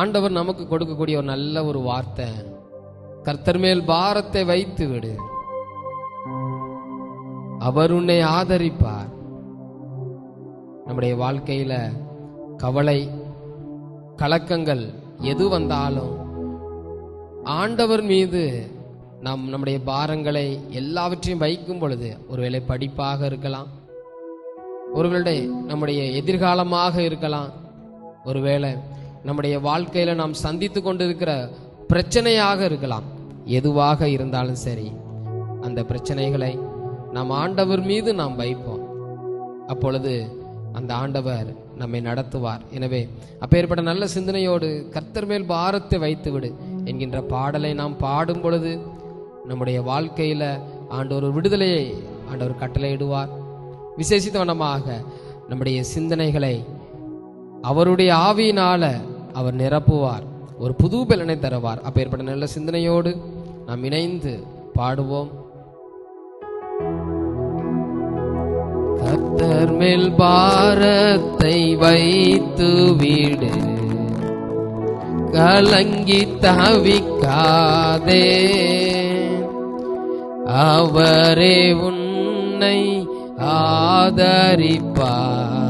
ஆண்டவர் நமக்கு கொடுக்கக்கூடிய ஒரு நல்ல ஒரு வார்த்தை. கர்த்தர் மேல் பாரத்தை வைத்து விடு. அவர் உன்னை ஆதரிப்பார். நம்முடைய வாழ்க்கையில கவலை கலக்கங்கள் எது வந்தாலும் ஆண்டவர் மீது நாம் நம்முடைய பாரங்களை எல்லாவற்றையும் வைக்கும் பொழுது ஒருவேளை படிப்பாக இருக்கலாம். ஒருவேளை நம்முடைய எதிர்காலமாக இருக்கலாம். ஒருவேளை நம்முடைய வாழ்க்கையில நாம் சந்தித்து கொண்டிருக்கிற பிரச்சனையாக இருக்கலாம். எதுவாக இருந்தாலும் சரி அந்த பிரச்சனைகளை நாம் ஆண்டவர் மீது நாம் வைப்போம். அப்பொழுது அந்த ஆண்டவர் நம்மை நடத்துவார். எனவே அப்பேற்பட்ட நல்ல சிந்தனையோடு கர்த்தர் மேல் பாரத்தை வைத்து விடு என்கின்ற பாடலை நாம் பாடும் பொழுது நம்முடைய வாழ்க்கையில ஆண்டவர் விடுதலையை ஆண்டவர் கட்டளையிடுவார். விசேஷித்தவனமாக நம்முடைய சிந்தனைகளை அவருடைய ஆவியினால அவர் நிரப்புவார். ஒரு புது பலனை தருவார். அப்பேற்பட்ட நல்ல சிந்தனையோடு நாம் இணைந்து பாடுவோம். கத்தர் மேல் பாரத்தை வைத்து வீடு. கலங்கி தவிக்காதே. அவரே உன்னை ஆதரிப்பார்.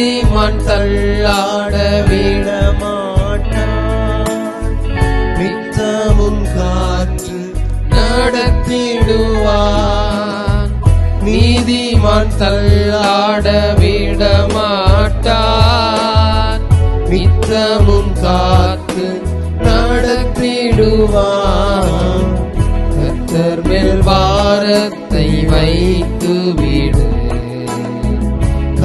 நீதிமான் தள்ளாட விட விடமாட்டான் நித்தமும் காற்று நடத்திடுவான் நீதிமான் தள்ளாட விட மாட்டான் நித்தமும் காத்து நடத்திடுவான் கத்தர் மேல் வாரத்தை வைத்து விடு.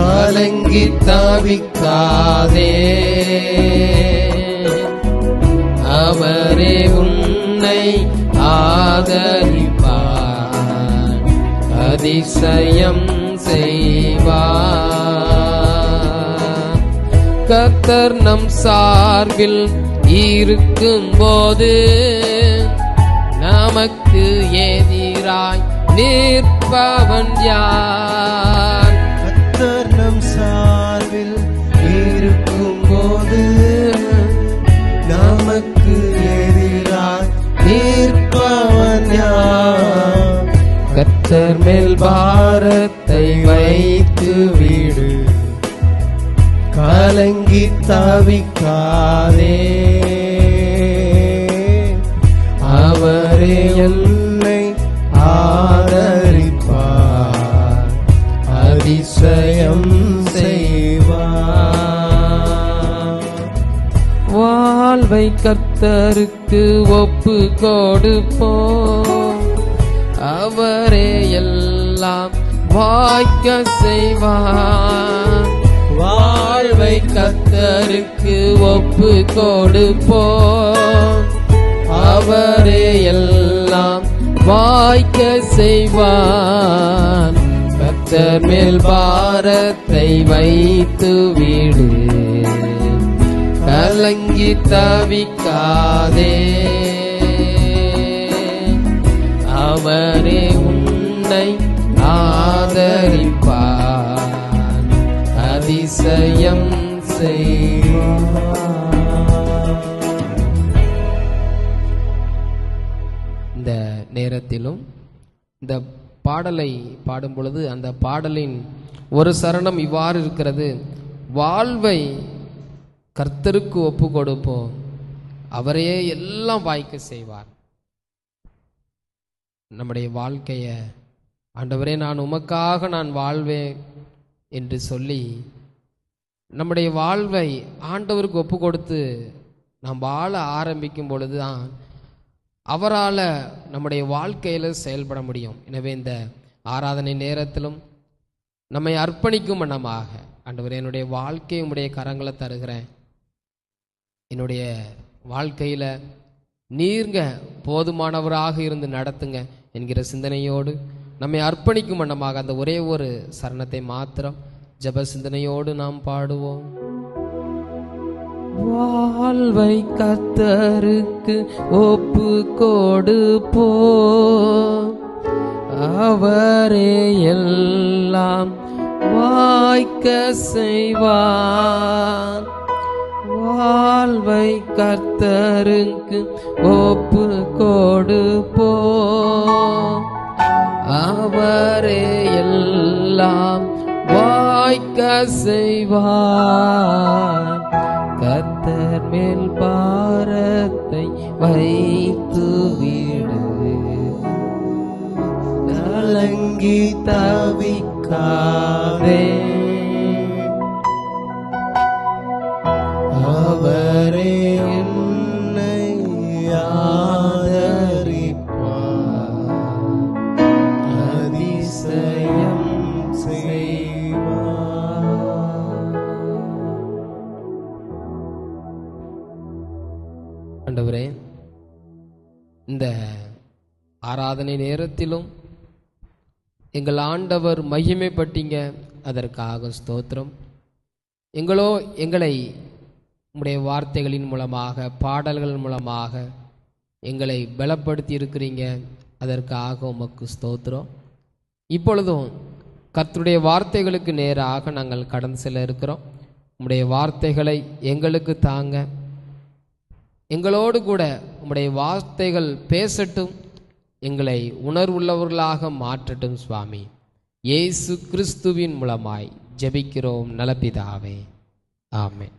கலங்கி தாவிக்காதே. அவரே உன்னை ஆதரிப்பார் அதிசயம் செய்வார். கத்தர் நம் சார்பில் இருக்கும் போது நமக்கு எதிராய் நிற்பவன் யார்? நிற்பவன் கத்தர் மேல் பாரத்தை வைத்து வீடு. கலங்கி தவிக்காதே. வாழ்வை கர்த்தருக்கு ஒப்பு கொடுப்போம் அவரே எல்லாம் வாய்க்க செய்வார். வாழ்வை கத்தருக்கு ஒப்பு கொடுப்போம் அவரே எல்லாம் வாய்க்க செய்வான் கத்தர் மேல் பாரத்தை வைத்து விடு. கலங்கி தவிக்காதே. அவரே உன்னை ஆதரிப்பார். அதிசயம் இந்த நேரத்திலும் இந்த பாடலை பாடும் பொழுது அந்த பாடலின் ஒரு சரணம் இவ்வாறு இருக்கிறது. வாழ்வை கர்த்தருக்கு ஒப்பு கொடுப்போம். அவரையே எல்லாம் வாய்க்க செய்வார். நம்முடைய வாழ்க்கையை ஆண்டவரே நான் உமக்காக நான் வாழ்வேன் என்று சொல்லி நம்முடைய வாழ்வை ஆண்டவருக்கு ஒப்பு கொடுத்து நாம் வாழ ஆரம்பிக்கும் பொழுதுதான் அவரால் நம்முடைய வாழ்க்கையில் செயல்பட முடியும். எனவே இந்த ஆராதனை நேரத்திலும் நம்மை அர்ப்பணிக்கும் வண்ணமாக ஆண்டவர் என்னுடைய வாழ்க்கையை கரங்களை தருகிறேன். என்னுடைய வாழ்க்கையில் நீங்க போதுமானவராக இருந்து நடத்துங்க என்கிற சிந்தனையோடு நம்மை அர்ப்பணிக்கும் வண்ணமாக அந்த ஒரே ஒரு சரணத்தை மாத்திரம் ஜெப சிந்தனையோடு நாம் பாடுவோம். வாழ்வை கத்தருக்கு ஒப்பு போ அவரே எல்லாம் வாய்க்க செய்வார். கர்த்தருக்கு ஒப்பு கொடுப்போ அவரே எல்லாம் வாய்க்க செய்வார். கர்த்தர் மேல் பாரத்தை வைத்து விடு. கலங்கி தவிக்காதே. ஆராதனை நேரத்திலும் எங்கள் ஆண்டவர் மகிமைப்பட்டீங்க. அதற்காக ஸ்தோத்திரம். எங்களோ எங்களை உங்களுடைய வார்த்தைகளின் மூலமாக பாடல்கள் மூலமாக எங்களை பலப்படுத்தி இருக்கிறீங்க அதற்காக உமக்கு ஸ்தோத்திரம். இப்பொழுதும் கர்த்தருடைய வார்த்தைகளுக்கு நேராக நாங்கள் கடந்து செல்ல இருக்கிறோம். உம்முடைய வார்த்தைகளை எங்களுக்கு தாங்க. எங்களோடு கூட உம்முடைய வார்த்தைகள் பேசட்டும். எங்களை உணர்வுள்ளவர்களாக மாற்றட்டும் சுவாமி. இயேசு கிறிஸ்துவின் மூலமாய் ஜெபிக்கிறோம் நலபிதாவே ஆமென்.